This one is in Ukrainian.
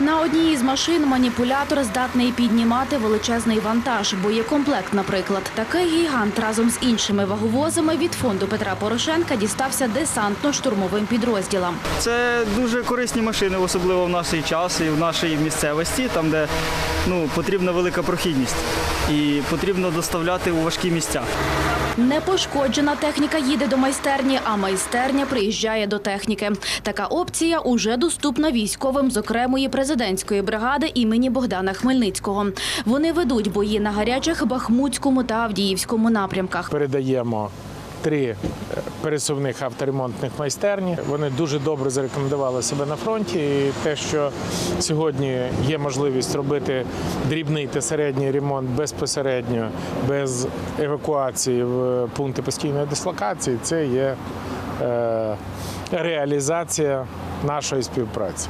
На одній із машин маніпулятор здатний піднімати величезний вантаж. Боєкомплект, наприклад, такий гігант разом з іншими ваговозами від фонду Петра Порошенка дістався десантно-штурмовим підрозділам. Це дуже корисні машини, особливо в наш час і в нашій місцевості, там де ну, потрібна велика прохідність і потрібно доставляти у важкі місця. Непошкоджена техніка їде до майстерні, а майстерня приїжджає до техніки. Така опція уже доступна військовим з окремої президентської бригади імені Богдана Хмельницького. Вони ведуть бої на гарячих Бахмутському та Авдіївському напрямках. передаємо три е, пересувних авторемонтних майстерні. Вони дуже добре зарекомендували себе на фронті. І те, що сьогодні є можливість робити дрібний та середній ремонт безпосередньо, без евакуації в пункти постійної дислокації, це є е, реалізація нашої співпраці.